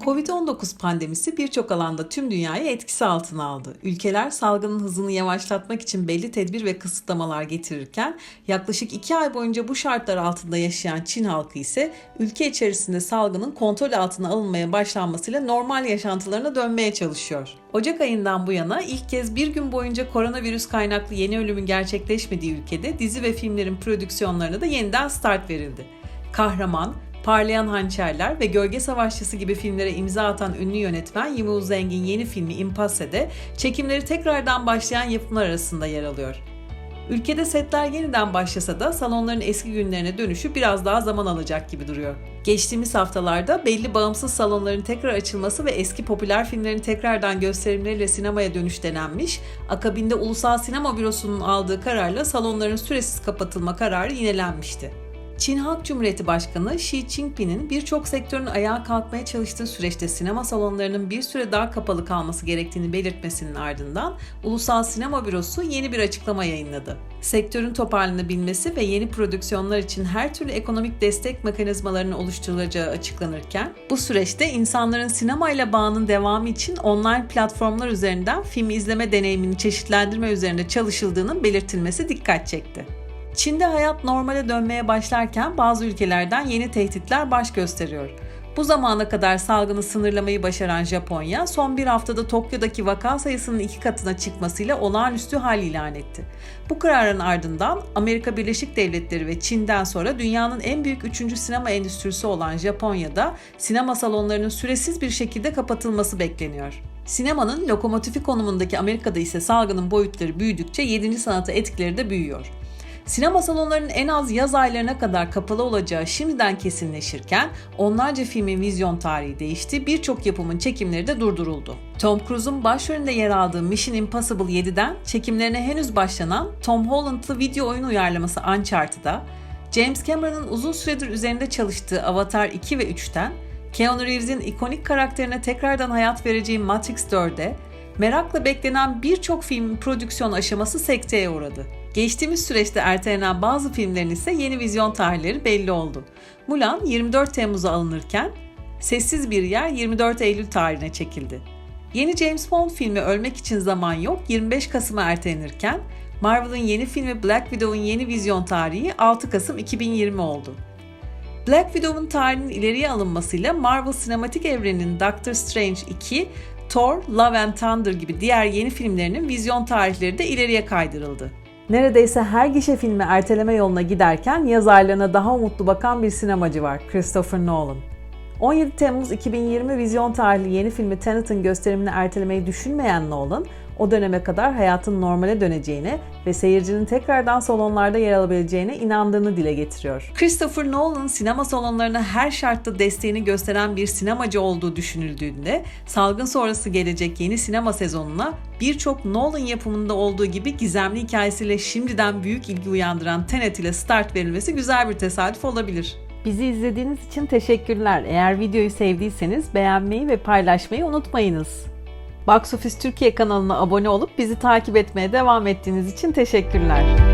Covid-19 pandemisi birçok alanda tüm dünyayı etkisi altına aldı. Ülkeler salgının hızını yavaşlatmak için belli tedbir ve kısıtlamalar getirirken yaklaşık 2 ay boyunca bu şartlar altında yaşayan Çin halkı ise ülke içerisinde salgının kontrol altına alınmaya başlanmasıyla normal yaşantılarına dönmeye çalışıyor. Ocak ayından bu yana ilk kez bir gün boyunca koronavirüs kaynaklı yeni ölümün gerçekleşmediği ülkede dizi ve filmlerin prodüksiyonlarına da yeniden start verildi. Kahraman, Parlayan Hançerler ve Gölge Savaşçısı gibi filmlere imza atan ünlü yönetmen Yimou Zeng'in yeni filmi Impasse'de çekimleri tekrardan başlayan yapımlar arasında yer alıyor. Ülkede setler yeniden başlasa da salonların eski günlerine dönüşü biraz daha zaman alacak gibi duruyor. Geçtiğimiz haftalarda belli bağımsız salonların tekrar açılması ve eski popüler filmlerin tekrardan gösterimleriyle sinemaya dönüş denenmiş, akabinde Ulusal Sinema Bürosu'nun aldığı kararla salonların süresiz kapatılma kararı yinelenmişti. Çin Halk Cumhuriyeti Başkanı Xi Jinping'in birçok sektörün ayağa kalkmaya çalıştığı süreçte sinema salonlarının bir süre daha kapalı kalması gerektiğini belirtmesinin ardından Ulusal Sinema Bürosu yeni bir açıklama yayınladı. Sektörün toparlanabilmesi ve yeni prodüksiyonlar için her türlü ekonomik destek mekanizmalarının oluşturulacağı açıklanırken, bu süreçte insanların sinemayla bağının devamı için online platformlar üzerinden film izleme deneyimini çeşitlendirme üzerine çalışıldığının belirtilmesi dikkat çekti. Çin'de hayat normale dönmeye başlarken bazı ülkelerden yeni tehditler baş gösteriyor. Bu zamana kadar salgını sınırlamayı başaran Japonya, son bir haftada Tokyo'daki vaka sayısının iki katına çıkmasıyla olağanüstü hal ilan etti. Bu kararın ardından Amerika Birleşik Devletleri ve Çin'den sonra dünyanın en büyük üçüncü sinema endüstrisi olan Japonya'da sinema salonlarının süresiz bir şekilde kapatılması bekleniyor. Sinemanın lokomotifi konumundaki Amerika'da ise salgının boyutları büyüdükçe 7. sanata etkileri de büyüyor. Sinema salonlarının en az yaz aylarına kadar kapalı olacağı şimdiden kesinleşirken onlarca filmin vizyon tarihi değişti, birçok yapımın çekimleri de durduruldu. Tom Cruise'un başrolünde yer aldığı Mission Impossible 7'den çekimlerine henüz başlanan Tom Holland'lı video oyun uyarlaması Uncharted'a, James Cameron'ın uzun süredir üzerinde çalıştığı Avatar 2 ve 3'ten, Keanu Reeves'in ikonik karakterine tekrardan hayat vereceği Matrix 4'e, merakla beklenen birçok filmin prodüksiyon aşaması sekteye uğradı. Geçtiğimiz süreçte ertelenen bazı filmlerin ise yeni vizyon tarihleri belli oldu. Mulan 24 Temmuz'a alınırken Sessiz Bir Yer 24 Eylül tarihine çekildi. Yeni James Bond filmi Ölmek İçin Zaman Yok 25 Kasım'a ertelenirken Marvel'ın yeni filmi Black Widow'un yeni vizyon tarihi 6 Kasım 2020 oldu. Black Widow'un tarihinin ileriye alınmasıyla Marvel sinematik evreninin Doctor Strange 2, Thor, Love and Thunder gibi diğer yeni filmlerinin vizyon tarihleri de ileriye kaydırıldı. Neredeyse her gişe filmi erteleme yoluna giderken yaz aylarına daha umutlu bakan bir sinemacı var, Christopher Nolan. 17 Temmuz 2020 vizyon tarihli yeni filmi Tenet'in gösterimini ertelemeyi düşünmeyen Nolan, o döneme kadar hayatın normale döneceğine ve seyircinin tekrardan salonlarda yer alabileceğine inandığını dile getiriyor. Christopher Nolan sinema salonlarına her şartta desteğini gösteren bir sinemacı olduğu düşünüldüğünde salgın sonrası gelecek yeni sinema sezonuna birçok Nolan yapımında olduğu gibi gizemli hikayesiyle şimdiden büyük ilgi uyandıran Tenet ile start verilmesi güzel bir tesadüf olabilir. Bizi izlediğiniz için teşekkürler. Eğer videoyu sevdiyseniz beğenmeyi ve paylaşmayı unutmayınız. Box Office Türkiye kanalına abone olup bizi takip etmeye devam ettiğiniz için teşekkürler.